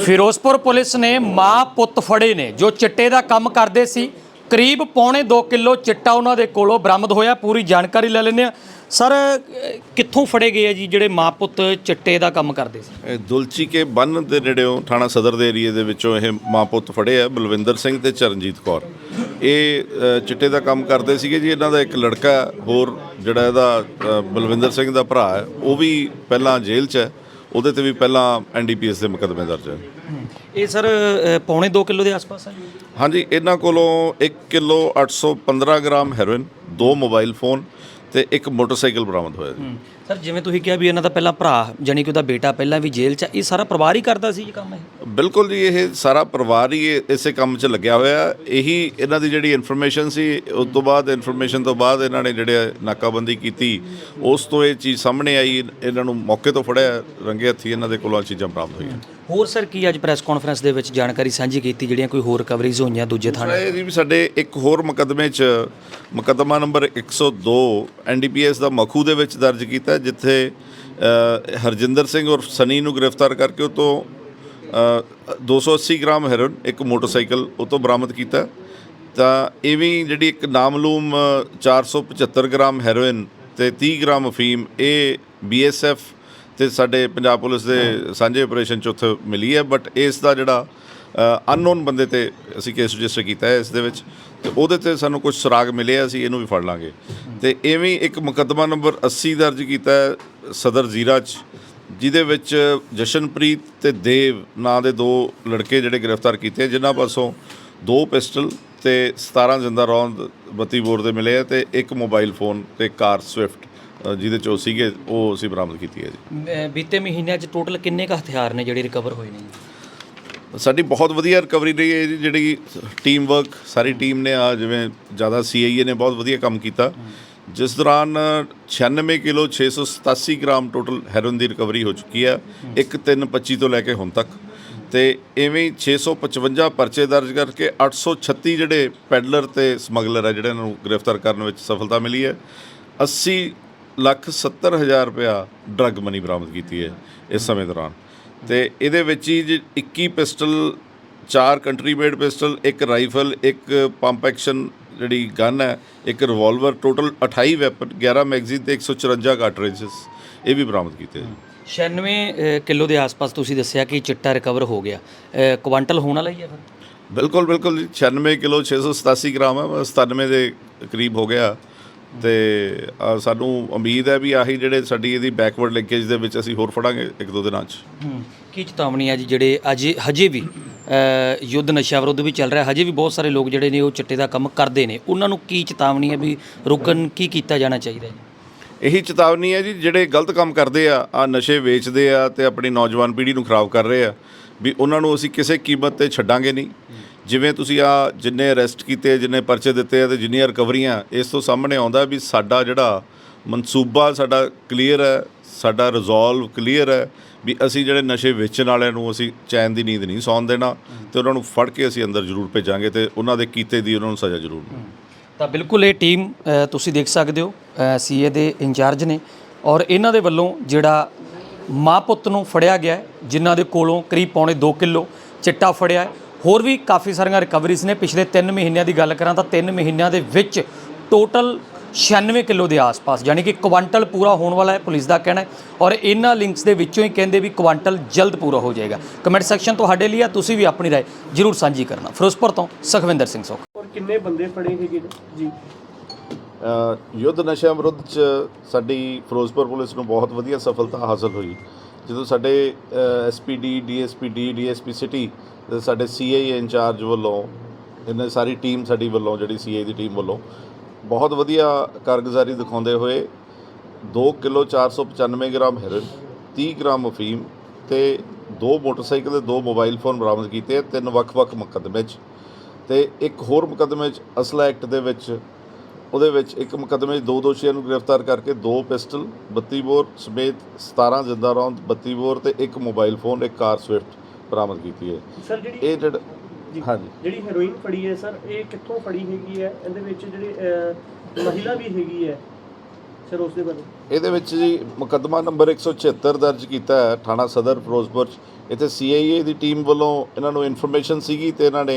Firozpur police ਨੇ ਮਾਂ ਪੁੱਤ ਫੜੇ ਨੇ ਜੋ ਚਿੱਟੇ ਦਾ ਕੰਮ ਕਰਦੇ ਸੀ। ਕਰੀਬ ਪੌਣੇ 2 ਕਿਲੋ ਚਿੱਟਾ ਉਹਨਾਂ ਦੇ ਕੋਲੋਂ ਬਰਾਮਦ ਹੋਇਆ ਪੂਰੀ ਜਾਣਕਾਰੀ ਲੈ ਲੈਂਦੇ ਆ ਸਰ ਕਿੱਥੋਂ ਫੜੇ ਗਏ ਆ ਜੀ ਜਿਹੜੇ ਮਾਂ ਪੁੱਤ ਚਿੱਟੇ ਦਾ ਕੰਮ ਕਰਦੇ ਸੀ? ਇਹ ਦੁਲਚੀ ਕੇ ਬੰਨ ਦੇ ਨੇੜਿਓਂ ਥਾਣਾ ਸਦਰ ਦੇ ਏਰੀਏ ਦੇ ਵਿੱਚੋਂ ਇਹ ਮਾਂ ਪੁੱਤ ਫੜੇ ਆ ਬਲਵਿੰਦਰ ਸਿੰਘ ਤੇ ਚਰਨਜੀਤ ਕੌਰ। ਇਹ ਅ, ਚਿੱਟੇ ਦਾ ਕੰਮ ਕਰਦੇ ਸੀਗੇ ਜੀ ਇਹਨਾਂ ਦਾ ਇੱਕ ਲੜਕਾ ਹੋਰ ਜਿਹੜਾ ਇਹਦਾ ਅ, ਬਲਵਿੰਦਰ ਸਿੰਘ ਦਾ ਭਰਾ ਹੈ ਉਹ ਵੀ ਪਹਿਲਾਂ ਜੇਲ੍ਹ 'ਚ ਹੈ। ਉਹਦੇ ਤੇ ਵੀ ਪਹਿਲਾਂ ਐਨਡੀਪੀਐਸ ਦੇ ਮੁਕੱਦਮੇ ਦਰਜ ਹੈ। ਇਹ ਸਰ ਪੌਣੇ 2 ਕਿਲੋ ਦੇ ਆਸ-ਪਾਸ ਹੈ? ਹਾਂਜੀ ਇਹਨਾਂ ਕੋਲੋਂ 1 ਕਿਲੋ 815 ਗ੍ਰਾਮ ਹੈਰੋਇਨ ਦੋ ਮੋਬਾਈਲ ਫੋਨ ਤੇ ਇੱਕ ਮੋਟਰਸਾਈਕਲ ਬਰਾਮਦ ਹੋਇਆ ਸਰ ਜਿਵੇਂ ਤੁਸੀਂ ਕਿਹਾ ਵੀ ਇਹਨਾਂ ਦਾ ਪਹਿਲਾਂ ਭਰਾ ਜਾਨੀ ਕਿ ਉਹਦਾ ਬੇਟਾ ਪਹਿਲਾਂ ਵੀ ਜੇਲ੍ਹ 'ਚ ਆ, ਇਹ ਸਾਰਾ ਪਰਿਵਾਰ ਹੀ ਕਰਦਾ ਸੀ ਇਹ ਕੰਮ ਇਹ? ਬਿਲਕੁਲ ਜੀ ਇਹ ਸਾਰਾ ਪਰਿਵਾਰ ਹੀ ਇਹ- ਇਸੇ ਕੰਮ 'ਚ ਲੱਗਿਆ ਹੋਇਆ। ਇਹੀ ਇਹਨਾਂ ਦੀ ਜਿਹੜੀ ਇਨਫੋਰਮੇਸ਼ਨ ਸੀ ਉਸ ਤੋਂ ਬਾਅਦ ਇਨਫੋਰਮੇਸ਼ਨ ਤੋਂ ਬਾਅਦ ਇਹਨਾਂ ਨੇ ਜਿਹੜੇ ਨਾਕਾਬੰਦੀ ਕੀਤੀ ਉਸ ਤੋਂ ਇਹ ਚੀਜ਼ ਸਾਹਮਣੇ ਆਈ ਇਹਨਾਂ ਨੂੰ ਮੌਕੇ ਤੋਂ ਫੜਿਆ ਰੰਗੇ ਹੱਥੀ ਇਹਨਾਂ ਦੇ ਕੋਲੋਂ ਆਹ ਚੀਜ਼ਾਂ ਪ੍ਰਾਪਤ ਹੋਈਆਂ। ਹੋਰ ਸਰ ਕੀ ਅੱਜ ਪ੍ਰੈਸ ਕਾਨਫਰੰਸ ਦੇ ਵਿੱਚ ਜਾਣਕਾਰੀ ਸਾਂਝੀ ਕੀਤੀ ਜਿਹੜੀਆਂ ਕੋਈ ਹੋਰ ਕਵਰੇਜ ਹੋਈਆਂ ਦੂਜੇ ਥਾਣੇ ਇਹ ਜੀ ਵੀ ਸਾਡੇ ਇੱਕ ਹੋਰ ਮੁਕੱਦਮੇ 'ਚ ਮੁਕੱਦਮਾ ਨੰਬਰ 102 ਐਨਡੀਪੀਐਸ ਦਾ ਮਖੂ ਦੇ ਵਿੱਚ ਦਰਜ ਕੀਤਾ ਜਿੱਥੇ ਹਰਜਿੰਦਰ ਸਿੰਘ ਔਰ ਸਨੀ ਨੂੰ ਗ੍ਰਿਫਤਾਰ ਕਰਕੇ ਉਹ ਤੋਂ ਅ, 280 ਗ੍ਰਾਮ ਹੈਰੋਇਨ ਇੱਕ ਮੋਟਰਸਾਈਕਲ ਉਹ ਤੋਂ ਬਰਾਮਦ ਕੀਤਾ। ਤਾਂ ਇਵੇਂ ਜਿਹੜੀ ਇੱਕ ਨਾਮਲੂਮ ਅ, 475 ਗ੍ਰਾਮ ਹੈਰੋਇਨ ਤੇ 30 ਗ੍ਰਾਮ ਅਫੀਮ ਇਹ ਬੀਐਸਐਫ ਤੇ ਸਾਡੇ ਪੰਜਾਬ ਪੁਲਿਸ ਦੇ ਸਾਂਝੇ ਆਪਰੇਸ਼ਨ ਚ ਉੱਥੇ ਮਿਲੀ ਹੈ ਬਟ ਇਸ ਦਾ ਜਿਹੜਾ ਅਨਨੋਨ ਬੰਦੇ ਤੇ ਅਸੀਂ ਕੇਸ ਰਜਿਸਟਰ ਕੀਤਾ ਹੈ ਇਸ ਦੇ ਵਿੱਚ। ਤੇ ਉਹਦੇ ਤੇ ਸਾਨੂੰ ਕੁਝ ਸੁਰਾਗ ਮਿਲੇ ਆ, ਅਸੀਂ ਇਹਨੂੰ ਵੀ ਫੜ ਲਾਂਗੇ। ਤੇ ਐਵੇਂ ਇੱਕ ਮੁਕੱਦਮਾ ਨੰਬਰ 80 ਦਰਜ ਕੀਤਾ ਹੈ ਸਦਰ ਜ਼ੀਰਾ ਚ ਜਿਹਦੇ ਵਿੱਚ ਜਸ਼ਨਪ੍ਰੀਤ ਤੇ ਦੇਵ ਨਾਂ ਦੇ ਦੋ ਲੜਕੇ ਜਿਹੜੇ ਗ੍ਰਿਫਤਾਰ ਕੀਤੇ ਜਿਨ੍ਹਾਂ ਪਾਸੋਂ ਦੋ ਪਿਸਟਲ ਤੇ 17 ਜ਼ਿੰਦਾ ਰੌਂਦ 32 ਬੋਰ ਦੇ ਮਿਲੇ ਆ ਤੇ ਇੱਕ ਮੋਬਾਈਲ ਫੋਨ ਤੇ ਕਾਰ ਸਵਿਫਟ। ਜਿਹਦੇ ਚੋਂ ਸੀਗੇ ਉਹ ਅਸੀਂ ਬਰਾਮਦ ਕੀਤੀ ਹੈ ਜੀ। ਅਹ ਬੀਤੇ ਮਹੀਨਿਆਂ 'ਚ ਟੋਟਲ ਕਿੰਨੇ ਕੁ ਹਥਿਆਰ ਨੇ ਜਿਹੜੇ ਰਿਕਵਰ ਹੋਏ ਨੇ ਜੀ? ਸਾਡੀ ਬਹੁਤ ਵਧੀਆ ਰਿਕਵਰੀ ਰਹੀ ਹੈ ਜੀ ਜਿਹੜੀ ਟੀਮ ਵਰਕ ਸਾਰੀ ਟੀਮ ਨੇ ਆ ਜਿਵੇਂ ਜ਼ਿਆਦਾ ਸੀਆਈਏ ਨੇ ਬਹੁਤ ਵਧੀਆ ਕੰਮ ਕੀਤਾ। ਜਿਸ ਦੌਰਾਨ 96 ਕਿਲੋ 687 ਗ੍ਰਾਮ ਟੋਟਲ ਹੈਰੋਇਨ ਦੀ ਰਿਕਵਰੀ ਹੋ ਚੁੱਕੀ ਹੈ ਇੱਕ 325 ਤੋਂ ਲੈ ਕੇ ਹੁਣ ਤੱਕ। ਤੇ ਐਵੇਂ ਹੀ 655 ਪਰਚੇ ਦਰਜ ਕਰਕੇ 836 ਜਿਹੜੇ ਪੈਡਲਰ ਤੇ ਸਮਗਲਰ ਹੈ ਜਿਹੜੇ ਨੂੰ ਗ੍ਰਿਫਤਾਰ ਕਰਨ ਵਿੱਚ ਸਫਲਤਾ ਮਿਲੀ ਹੈ। 80 ਲੱਖ 70 ਹਜ਼ਾਰ ਰੁਪਇਆ ਡਰੱਗ ਮਨੀ ਬਰਾਮਦ ਕੀਤੀ ਹੈ ਇਸ ਸਮੇਂ ਦੌਰਾਨ। ਤੇ ਇਹਦੇ ਵਿੱਚ ਹੀ ਜੀ 21 ਪਿਸਟਲ ਚਾਰ ਕੰਟਰੀ ਮੇਡ ਪਿਸਟਲ ਇੱਕ ਰਾਈਫਲ ਇੱਕ ਪੰਪ ਐਕਸ਼ਨ ਜਿਹੜੀ ਗਨ ਹੈ ਇੱਕ ਰਿਵਾਲਵਰ ਟੋਟਲ 28 ਵੈਪਨ 11 ਮੈਗਜ਼ੀਨ ਤੇ 154 ਕਾਰਟ੍ਰਿਜਸ ਇਹ ਵੀ ਬਰਾਮਦ ਕੀਤੇ ਜੀ 96 ਅਹ, ਕਿਲੋ ਦੇ ਆਸ-ਪਾਸ ਤੁਸੀਂ ਦੱਸਿਆ ਕਿ ਚਿੱਟਾ ਰਿਕਵਰ ਹੋ ਗਿਆ। ਕੁਆਂਟਲ ਹੋਣ ਵਾਲਾ ਹੀ ਹੈ ਫਿਰ? ਬਿਲਕੁਲ ਬਿਲਕੁਲ ਜੀ 96 ਕਿਲੋ 687 ਗ੍ਰਾਮ ਹੈ ਬਸ 97 ਦੇ ਕਰੀਬ ਹੋ ਗਿਆ। ਤੇ ਸਾਨੂੰ ਉਮੀਦ ਹੈ ਵੀ ਆਹੀ ਜਿਹੜੇ ਸਾਡੀ ਇਹਦੀ ਬੈਕਵਰਡ ਲਿੰਕੇਜ ਦੇ ਵਿੱਚ ਅਸੀਂ ਹੋਰ ਫੜਾਂਗੇ ਇੱਕ ਦੋ ਦਿਨਾਂ 'ਚ। ਕੀ ਚੇਤਾਵਨੀ ਹੈ ਜੀ ਜਿਹੜੇ ਅਜੇ ਹਜੇ ਵੀ ਯੁੱਧ ਨਸ਼ਾ ਵਿਰੁੱਧ ਵੀ ਚੱਲ ਰਿਹਾ ਹਜੇ ਵੀ ਬਹੁਤ ਸਾਰੇ ਲੋਕ ਜਿਹੜੇ ਨੇ ਉਹ ਚਿੱਟੇ ਦਾ ਕੰਮ ਕਰਦੇ ਨੇ। ਉਹਨਾਂ ਨੂੰ ਕੀ ਚੇਤਾਵਨੀ ਹੈ ਵੀ ਰੁਕਣ ਕੀ ਕੀਤਾ ਜਾਣਾ ਚਾਹੀਦਾ ਜੀ? ਇਹੀ ਚੇਤਾਵਨੀ ਹੈ ਜੀ ਜਿਹੜੇ ਗਲਤ ਕੰਮ ਕਰਦੇ ਆ ਆ ਨਸ਼ੇ ਵੇਚਦੇ ਆ ਤੇ ਆਪਣੀ ਨੌਜਵਾਨ ਪੀੜ੍ਹੀ ਨੂੰ ਖਰਾਬ ਕਰ ਰਹੇ ਆ ਵੀ ਉਹਨਾਂ ਨੂੰ ਅਸੀਂ ਕਿਸੇ ਕੀਮਤ ਤੇ ਛੱਡਾਂਗੇ ਨਹੀਂ। ਜਿਵੇਂ ਤੁਸੀਂ ਆ ਜਿੰਨੇ ਅਰੈਸਟ ਕੀਤੇ, ਜਿੰਨੇ ਪਰਚੇ ਦਿੱਤੇ ਆ ਤੇ ਜਿੰਨੀਆਂ ਰਿਕਵਰੀਆਂ, ਇਸ ਤੋਂ ਸਾਹਮਣੇ ਆਉਂਦਾ ਵੀ ਸਾਡਾ ਜਿਹੜਾ ਮਨਸੂਬਾ ਸਾਡਾ ਕਲੀਅਰ ਹੈ, ਸਾਡਾ ਰਿਜ਼ੋਲਵ ਕਲੀਅਰ ਹੈ ਵੀ ਅਸੀਂ ਜਿਹੜੇ ਨਸ਼ੇ ਵੇਚਣ ਵਾਲਿਆਂ ਨੂੰ ਅਸੀਂ ਚੈਨ ਦੀ ਨੀਂਦ ਨਹੀਂ ਸੌਣ ਦੇਣਾ ਤੇ ਉਹਨਾਂ ਨੂੰ ਫੜ ਕੇ ਅਸੀਂ ਅੰਦਰ ਜ਼ਰੂਰ ਭੇਜਾਂਗੇ ਤੇ ਉਹਨਾਂ ਦੇ ਕੀਤੇ ਦੀ ਉਹਨਾਂ ਨੂੰ ਸਜ਼ਾ ਜ਼ਰੂਰ ਮਿਲੇਗੀ ਤਾਂ ਬਿਲਕੁਲ ਇਹ ਟੀਮ ਤੁਸੀਂ ਦੇਖ ਸਕਦੇ ਹੋ ਸੀਏ ਦੇ ਇੰਚਾਰਜ ਨੇ ਔਰ ਇਹਨਾਂ ਦੇ ਵੱਲੋਂ ਜਿਹੜਾ ਮਾਂ ਪੁੱਤ ਨੂੰ ਫੜਿਆ ਗਿਆ ਜਿਨ੍ਹਾਂ ਦੇ ਕੋਲੋਂ ਕਰੀਬ ਪੌਣੇ 2 ਕਿਲੋ ਚਿੱਟਾ ਫੜਿਆ ਹੋਰ ਵੀ ਕਾਫੀ ਸਾਰੀਆਂ ਰਿਕਵਰੀਜ਼ ਨੇ। ਪਿਛਲੇ 3 ਮਹੀਨਿਆਂ ਦੀ ਗੱਲ ਕਰਾਂ ਤਾਂ 3 ਮਹੀਨਿਆਂ ਦੇ ਵਿੱਚ ਟੋਟਲ 96 ਕਿਲੋ ਦੇ ਆਸ-ਪਾਸ ਯਾਨੀ ਕਿ ਕੁਆਂਟਲ ਪੂਰਾ ਹੋਣ ਵਾਲਾ ਹੈ ਪੁਲਿਸ ਦਾ ਕਹਿਣਾ ਹੈ। ਔਰ ਇਹਨਾਂ ਲਿੰਕਸ ਦੇ ਵਿੱਚੋਂ ਹੀ ਕਹਿੰਦੇ ਵੀ ਕੁਆਂਟਲ ਜਲਦ ਪੂਰਾ ਹੋ ਜਾਏਗਾ। ਕਮੈਂਟ ਸੈਕਸ਼ਨ ਤੁਹਾਡੇ ਲਈ ਆ ਤੁਸੀਂ ਵੀ ਆਪਣੀ ਰਾਏ ਜਰੂਰ ਸਾਂਝੀ ਕਰਨਾ। ਫਿਰੋਜ਼ਪੁਰ ਤੋਂ ਸੁਖਵਿੰਦਰ ਸਿੰਘ ਸੋਖ। ਔਰ ਕਿੰਨੇ ਬੰਦੇ ਫੜੇ ਹੈਗੇ ਜੀ। ਅ, ਯੁੱਧ ਨਸ਼ਿਆਂ ਵਿਰੁੱਧ ਚ ਸਾਡੀ ਫਿਰੋਜ਼ਪੁਰ ਪੁਲਿਸ ਨੂੰ ਬਹੁਤ ਵਧੀਆ ਸਫਲਤਾ ਹਾਸਲ ਹੋਈ। ਜਦੋਂ ਸਾਡੇ ਐਸਪੀਡੀ ਡੀਐਸਪੀਡੀ ਡੀਐਸਪੀ ਸਿਟੀ ਤੇ ਸਾਡੇ ਸੀਆਈ ਇੰਚਾਰਜ ਵੱਲੋਂ, ਇਹਨਾਂ ਸਾਰੀ ਟੀਮ ਸਾਡੀ ਵੱਲੋਂ, ਜਿਹੜੀ ਸੀਆਈ ਦੀ ਟੀਮ ਵੱਲੋਂ ਬਹੁਤ ਵਧੀਆ ਕਾਰਗੁਜ਼ਾਰੀ ਦਿਖਾਉਂਦੇ ਹੋਏ 2 ਕਿਲੋ 495 ਗ੍ਰਾਮ ਹੈਰੋਇਨ 30 ਗ੍ਰਾਮ ਅਫੀਮ ਤੇ ਦੋ ਮੋਟਰਸਾਈਕਲ ਤੇ ਦੋ ਮੋਬਾਈਲ ਫੋਨ ਬਰਾਮਦ ਕੀਤੇ ਤਿੰਨ ਵੱਖ-ਵੱਖ ਮੁਕੱਦਮੇ 'ਚ। ਤੇ ਇੱਕ ਹੋਰ ਮੁਕੱਦਮੇ 'ਚ ਅਸਲਾ ਐਕਟ ਦੇ ਵਿੱਚ ਉਹਦੇ ਵਿੱਚ ਇੱਕ ਮੁਕੱਦਮੇ 'ਚ ਦੋ ਦੋਸ਼ੀਆਂ ਨੂੰ ਗ੍ਰਿਫਤਾਰ ਕਰਕੇ ਦੋ ਪਿਸਟਲ 32 ਬੋਰ ਸਮੇਤ 17 ਜ਼ਿੰਦਾ ਰੌਂਦ 32 ਬੋਰ ਤੇ ਇੱਕ ਮੋਬਾਈਲ ਫੋਨ ਇੱਕ ਕਾਰ ਸਵਿਫਟ ਬਰਾਮਦ ਕੀਤੀ ਹੈ। ਸਰ ਜਿਹੜੀ ਇਹ ਜਿਹੜਾ ਜੀ ਹਾਂਜੀ। ਜਿਹੜੀ ਹੈਰੋਇਨ ਫੜੀ ਹੈ ਸਰ ਇਹ ਕਿੱਥੋਂ ਫੜੀ ਹੈਗੀ ਹੈ? ਇਹਦੇ ਵਿੱਚ ਜਿਹੜੀ ਮਹਿਲਾ ਵੀ ਹੈਗੀ ਹੈ ਸਰ ਉਸ ਦੇ ਬਾਰੇ? ਇਹਦੇ ਵਿੱਚ ਜੀ ਮੁਕੱਦਮਾ ਨੰਬਰ 176 ਦਰਜ ਕੀਤਾ ਹੈ ਥਾਣਾ ਸਦਰ ਫਿਰੋਜ਼ਪੁਰ ਇੱਥੇ ਸੀਆਈਏ ਦੀ ਟੀਮ ਵੱਲੋਂ ਇਹਨਾਂ ਨੂੰ ਇਨਫੋਰਮੇਸ਼ਨ ਸੀਗੀ ਤੇ ਇਹਨਾਂ ਨੇ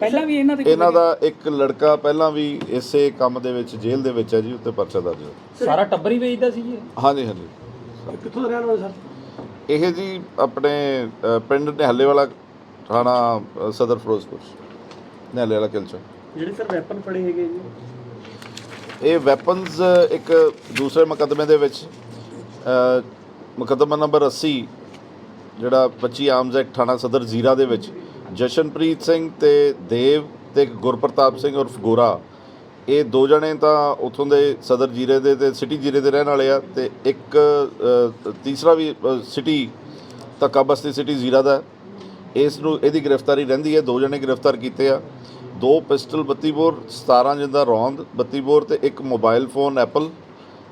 ਪਹਿਲਾਂ ਵੀ ਇਹਨਾਂ ਦੇ ਇਹਨਾਂ ਦਾ ਇੱਕ ਲੜਕਾ ਪਹਿਲਾਂ ਵੀ ਇਸੇ ਕੰਮ ਦੇ ਵਿੱਚ ਜੇਲ੍ਹ ਦੇ ਵਿੱਚ ਹੈ ਜੀ ਉੱਤੇ ਪਰਚਾ ਦਰਜ ਹੈ ਸਾਰਾ ਟੱਬਰ ਹੀ ਵੇਚਦਾ ਸੀ ਜੀ? ਹਾਂਜੀ ਹਾਂਜੀ। ਕਿੱਥੋਂ ਦਾ ਰਹਿਣ ਵਾਲਾ ਸਰ? ਇਹ ਜੀ ਆਪਣੇ ਅ, ਪਿੰਡ ਨਿਹਾਲੇ ਵਾਲਾ ਥਾਣਾ ਅ, ਸਦਰ ਫਿਰੋਜ਼ਪੁਰ ਨਿਹਾਲੇ ਵਾਲਾ ਕਿਲਚਾ ਜਿਹੜੇ ਸਰ ਵੈਪਨ ਫੜੇ ਹੈਗੇ ਜੀ? ਇਹ ਵੈਪਨਸ ਇੱਕ ਦੂਸਰੇ ਮੁਕੱਦਮੇ ਦੇ ਵਿੱਚ ਅ, ਮੁਕੱਦਮਾ ਨੰਬਰ 80 ਜਿਹੜਾ 25 ਆਰਮਜ਼ ਐਕਟ ਥਾਣਾ ਸਦਰ ਜ਼ੀਰਾ ਦੇ ਵਿੱਚ। ਜਸ਼ਨਪ੍ਰੀਤ ਸਿੰਘ ਤੇ ਦੇਵ ਤੇ ਗੁਰਪ੍ਰਤਾਪ ਸਿੰਘ ਉਰਫ ਗੋਰਾ, ਇਹ ਦੋ ਜਣੇ ਤਾਂ ਉੱਥੋਂ ਦੇ ਸਦਰ ਜੀਰੇ ਦੇ ਤੇ ਸਿਟੀ ਜੀਰੇ ਦੇ ਰਹਿਣ ਵਾਲੇ ਆ ਤੇ ਇੱਕ ਤੀਸਰਾ ਵੀ ਸਿਟੀ ਤੱਕਾ ਬਸਤੀ ਸਿਟੀ ਜ਼ੀਰਾ ਦਾ ਇਸ ਨੂੰ, ਇਹਦੀ ਗ੍ਰਿਫਤਾਰੀ ਰਹਿੰਦੀ ਹੈ, ਦੋ ਜਣੇ ਗ੍ਰਿਫਤਾਰ ਕੀਤੇ ਆ। ਦੋ ਪਿਸਟਲ 32 ਬੋਰ 17 ਜਿੰਦਾ ਰੌਂਦ 32 ਬੋਰ ਤੇ ਇੱਕ ਮੋਬਾਈਲ ਫੋਨ ਐਪਲ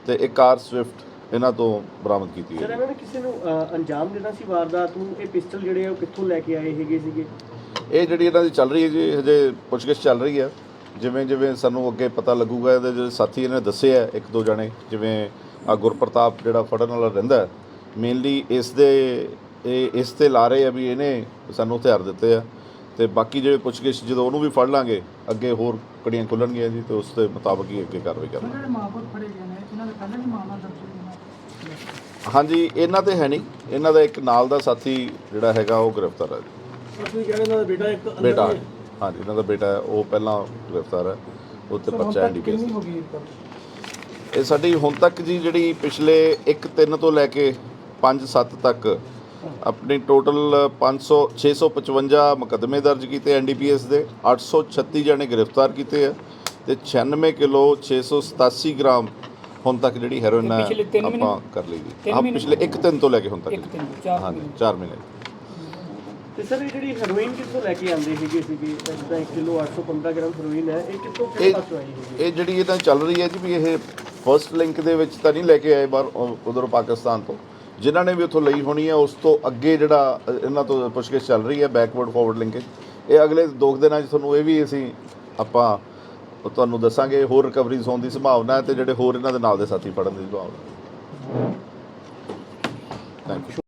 ਤੇ ਇੱਕ ਕਾਰ ਸਵਿਫਟ, ਇਹਨਾਂ ਤੋਂ ਬਰਾਮਦ ਕੀਤੀ ਸਰ, ਇਹਨਾਂ ਨੇ ਕਿਸੇ ਨੂੰ ਅੰਜਾਮ ਦੇਣਾ ਸੀ ਵਾਰਦਾਤ ਨੂੰ? ਇਹ ਪਿਸਟਲ ਜਿਹੜੇ ਆ, ਉਹ ਕਿੱਥੋਂ ਲੈ ਕੇ ਆਏ ਹੈਗੇ ਸੀਗੇ? ਇਹ ਜਿਹੜੀ ਇਹਨਾਂ ਦੀ ਚੱਲ ਰਹੀ ਹੈ ਜੀ ਹਜੇ ਪੁੱਛਗਿੱਛ ਚੱਲ ਰਹੀ ਹੈ। ਜਿਵੇਂ ਜਿਵੇਂ ਸਾਨੂੰ ਅੱਗੇ ਪਤਾ ਲੱਗੂਗਾ ਇਹਦੇ ਜਿਹੜੇ ਸਾਥੀ ਇਹਨੇ ਦੱਸੇ ਆ ਇੱਕ ਦੋ ਜਣੇ ਜਿਵੇਂ ਆ ਗੁਰਪ੍ਰਤਾਪ ਜਿਹੜਾ ਫੜਨ ਵਾਲਾ ਰਹਿੰਦਾ ਮੇਨਲੀ ਇਸ ਦੇ ਇਹ ਇਸ ਤੇ ਲਾ ਰਹੇ ਆ ਵੀ ਇਹਨੇ ਸਾਨੂੰ ਹਥਿਆਰ ਦਿੱਤੇ ਆ। ਤੇ ਬਾਕੀ ਜਿਹੜੇ ਪੁੱਛਗਿੱਛ ਜਦੋਂ ਉਹਨੂੰ ਵੀ ਫੜ ਲਾਂਗੇ ਅੱਗੇ ਹੋਰ ਕੜੀਆਂ ਖੁੱਲਣਗੀਆਂ ਜੀ ਤੇ ਉਸ ਦੇ ਮੁਤਾਬਕ ਹੀ ਅੱਗੇ ਕਾਰਵਾਈ ਕਰਾਂਗੇ। ਜਿਹੜੇ ਮਾਂ ਪੁੱਤ ਫੜੇ ਗਏ ਨੇ ਇਹਨਾਂ ਦੇ ਪਹਿਲਾਂ ਵੀ ਮਾਮਲਾ ਦਰਜ ਹੋਇਆ ਹਾਂਜੀ ਇਹਨਾਂ ਤੇ ਹੈ ਨਹੀਂ। ਇਹਨਾਂ ਦਾ ਇੱਕ ਨਾਲ ਦਾ ਸਾਥੀ ਜਿਹੜਾ ਹੈਗਾ ਉਹ ਗ੍ਰਿਫਤਾਰ ਹੈ ਜੀ ਤੁਸੀਂ ਕਹਿੰਦੇ ਇਹਨਾਂ ਦਾ ਬੇਟਾ ਇੱਕ ਬੇਟਾ ਹੈ। ਹਾਂਜੀ ਇਹਨਾਂ ਦਾ ਬੇਟਾ ਹੈ ਉਹ ਪਹਿਲਾਂ ਗ੍ਰਿਫਤਾਰ ਹੈ ਉਹ ਤੇ ਬੱਚਾ ਐਨਡੀਪੀਐਸ ਕਿੰਨੀ ਹੋ ਗਈ ਇਹ ਇਹ ਸਾਡੀ ਹੁਣ ਤੱਕ ਜੀ ਜਿਹੜੀ ਪਿਛਲੇ 1 3 ਤੋਂ ਲੈ ਕੇ 5 7 ਤੱਕ ਆਪਣੀ ਟੋਟਲ 500 655 ਮੁਕੱਦਮੇ ਦਰਜ ਕੀਤੇ ਐਨਡੀਪੀਐਸ ਦੇ 836 ਜਣੇ ਗ੍ਰਿਫਤਾਰ ਕੀਤੇ ਆ ਤੇ 96 ਕਿਲੋ 687 ਗ੍ਰਾਮ ਹੁਣ ਤੱਕ ਜਿਹੜੀ ਹੈਰੋਇਨ ਪਿਛਲੇ ਤਿੰਨ ਆਪਾਂ ਮਹੀਨੇ? ਕਰ ਲਈ ਜੀ ਤਿੰਨ ਹਾਂ ਮਹੀਨੇ? ਪਿਛਲੇ 1 3 ਤੋਂ ਲੈ ਕੇ ਹੁਣ ਤੱਕ ਇੱਕ। ਤਿੰਨ ਚਾਰ ਹਾਂਜੀ ਮਹੀਨੇ 4 ਮਹੀਨੇ ਤੇ ਸਰ ਇਹ ਜਿਹੜੀ ਹੈਰੋਇਨ ਕਿੱਥੋਂ ਲੈ ਕੇ ਆਉਂਦੇ ਹੈਗੇ ਸੀਗੇ? ਜਿੱਦਾਂ 1 ਕਿਲੋ 815 ਗ੍ਰਾਮ ਹੈਰੋਇਨ ਹੈ ਇਹ ਕਿੱਥੋਂ ਕਿਹੜੇ ਇਹ ਪਾਸੋਂ ਆਈ ਹੈਗੀ ਇਹ ਜਿਹੜੀ ਇਹਨਾਂ ਚੱਲ ਰਹੀ ਹੈ ਜੀ ਵੀ ਇਹ ਫਰਸਟ ਲਿੰਕ ਦੇ ਵਿੱਚ ਤਾਂ ਨਹੀਂ ਲੈ ਕੇ ਆਏ ਬਾਹਰ ਉਧਰ ਪਾਕਿਸਤਾਨ ਤੋਂ। ਜਿਨ੍ਹਾਂ ਨੇ ਵੀ ਉੱਥੋਂ ਲਈ ਹੋਣੀ ਹੈ ਉਸ ਤੋਂ ਅੱਗੇ ਜਿਹੜਾ ਇਹਨਾਂ ਤੋਂ ਪੁੱਛਗਿੱਛ ਚੱਲ ਰਹੀ ਹੈ ਬੈਕਵਰਡ ਫਾਰਵਰਡ ਲਿੰਕੇਜ ਇਹ ਅਗਲੇ ਦੋ ਕੁ ਦਿਨਾਂ 'ਚ ਤੁਹਾਨੂੰ ਇਹ ਵੀ ਅਸੀਂ ਆਪਾਂ ਤੁਹਾਨੂੰ ਦੱਸਾਂਗੇ ਹੋਰ ਰਿਕਵਰੀਜ਼ ਹੋਣ ਦੀ ਸੰਭਾਵਨਾ ਹੈ ਤੇ ਜਿਹੜੇ ਹੋਰ ਇਹਨਾਂ ਦੇ ਨਾਲ ਦੇ ਸਾਥੀ ਫੜਨ ਦੀ ਸੰਭਾਵਨਾ ਹੈ। Thank you